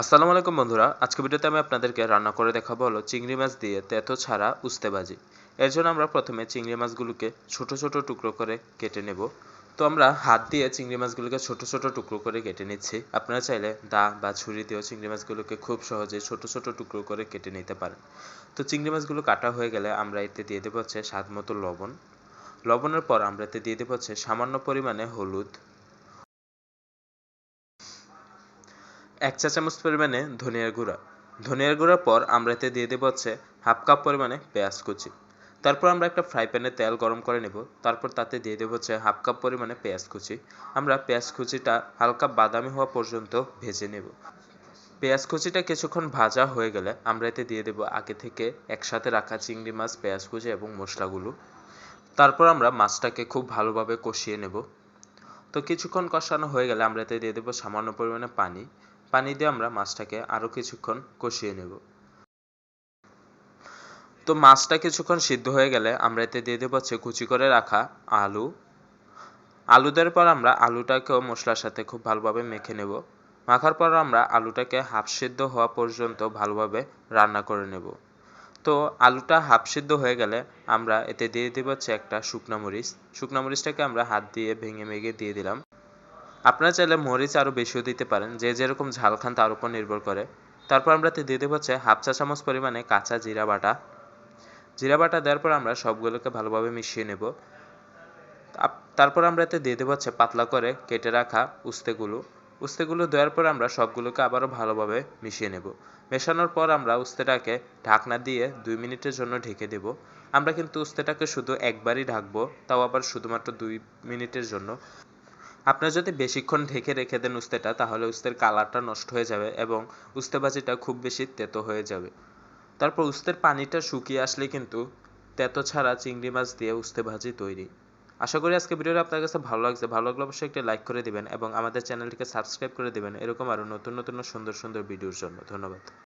আসসালামু আলাইকুম বন্ধুরা, আজকে ভিডিওতে আমি আপনাদেরকে রান্না করে দেখাবো হলো চিংড়ি মাছ দিয়ে তেতো ছাড়া উস্তে ভাজি। এর জন্য আমরা প্রথমে চিংড়ি মাছগুলোকে ছোট ছোট টুকরো করে কেটে নেব। তো আমরা হাত দিয়ে চিংড়ি মাছগুলোকে ছোট ছোট টুকরো করে কেটে নিচ্ছি। আপনারা চাইলে দা বা ছুরি দিয়েও চিংড়ি মাছগুলোকে খুব সহজে ছোট ছোট টুকরো করে কেটে নিতে পারেন। তো চিংড়ি মাছগুলো কাটা হয়ে গেলে আমরা এতে দিয়ে দেবো হচ্ছে স্বাদ মতো লবণ। লবণের পর আমরা এতে দিয়ে দেবো হচ্ছে সামান্য পরিমাণে হলুদ এক চা চামচ পরিমাণে ধনিয়ার গুঁড়া। ধনিয়ার গুঁড়ার পর আমরা এতে দিয়ে দেবো হচ্ছে হাফ কাপ পরিমাণে পেঁয়াজ কুচি। তারপর আমরা একটা ফ্রাই প্যানে তেল গরম করে নেব। তারপর তাতে দিয়ে দেবো হচ্ছে হাফ কাপ পরিমাণে পেঁয়াজ কুচি। আমরা পেঁয়াজ কুচিটা হালকা বাদামি হওয়া পর্যন্ত ভেজে নেব। পেঁয়াজ কুচিটা কিছুক্ষণ ভাজা হয়ে গেলে আমরা এতে দিয়ে দেবো আগে থেকে একসাথে রাখা চিংড়ি মাছ, পেঁয়াজ কুচি এবং মশলাগুলো। তারপর আমরা মাছটাকে খুব ভালোভাবে কষিয়ে নেব। তো কিছুক্ষণ কষানো হয়ে গেলে আমরা এতে দিয়ে দেবো সামান্য পরিমাণে পানি। পানি দিয়ে আমরা মাছটাকে আরও কিছুক্ষণ কষিয়ে নেব। তো মাছটা কিছুক্ষণ সিদ্ধ হয়ে গেলে আমরা এতে দিয়ে দেবো হচ্ছে কুচি করে রাখা আলু। আলু দেওয়ার পর আমরা আলুটাকেও মশলার সাথে খুব ভালোভাবে মেখে নেব। মাখার পর আমরা আলুটাকে হাফ সিদ্ধ হওয়া পর্যন্ত ভালোভাবে রান্না করে নেব। তো আলুটা হাফ সিদ্ধ হয়ে গেলে আমরা এতে দিয়ে দেবো হচ্ছে একটা শুকনা মরিচ। শুকনা মরিচটাকে আমরা হাত দিয়ে ভেঙে ভেঙে দিয়ে দিলাম। আপনারা চাইলে মরিচ আরও বেশিও দিতে পারেন, যে যেরকম ঝাল খান তার উপর নির্ভর করে। তারপর আমরা দিয়ে দেবো হচ্ছে হাফ চা চামচ পরিমাণে কাঁচা জিরা বাটা। জিরা বাটা দেওয়ার পর আমরা সবগুলোকে ভালোভাবে মিশিয়ে নেব। তারপর আমরা এতে দিয়ে দেবো হচ্ছে পাতলা করে কেটে রাখা উস্তেগুলো। উস্তেগুলো দেওয়ার পর আমরা সবগুলোকে আবারও ভালোভাবে মিশিয়ে নেব। মেশানোর পর আমরা উস্তেটাকে ঢাকনা দিয়ে দুই মিনিটের জন্য ঢেকে দেব। আমরা কিন্তু উস্তেটাকে শুধু একবারই ঢাকবো, তাও আবার শুধুমাত্র দুই মিনিটের জন্য। আপনার যদি বেশিক্ষণ ঢেকে রেখে দেন উস্তেটা, তাহলে উস্তের কালারটা নষ্ট হয়ে যাবে এবং উস্তে ভাজিটা খুব বেশি তেতো হয়ে যাবে। তারপর উস্তের পানিটা শুকিয়ে আসলে কিন্তু তেতো ছাড়া চিংড়ি মাছ দিয়ে উস্তে ভাজি তৈরি। আশা করি আজকে ভিডিওটা আপনার কাছে ভালো লাগছে। ভালো লাগলে অবশ্যই একটি লাইক করে দিবেন এবং আমাদের চ্যানেলটিকে সাবস্ক্রাইব করে দিবেন। এরকম আরও নতুন নতুন সুন্দর সুন্দর ভিডিওর জন্য। ধন্যবাদ।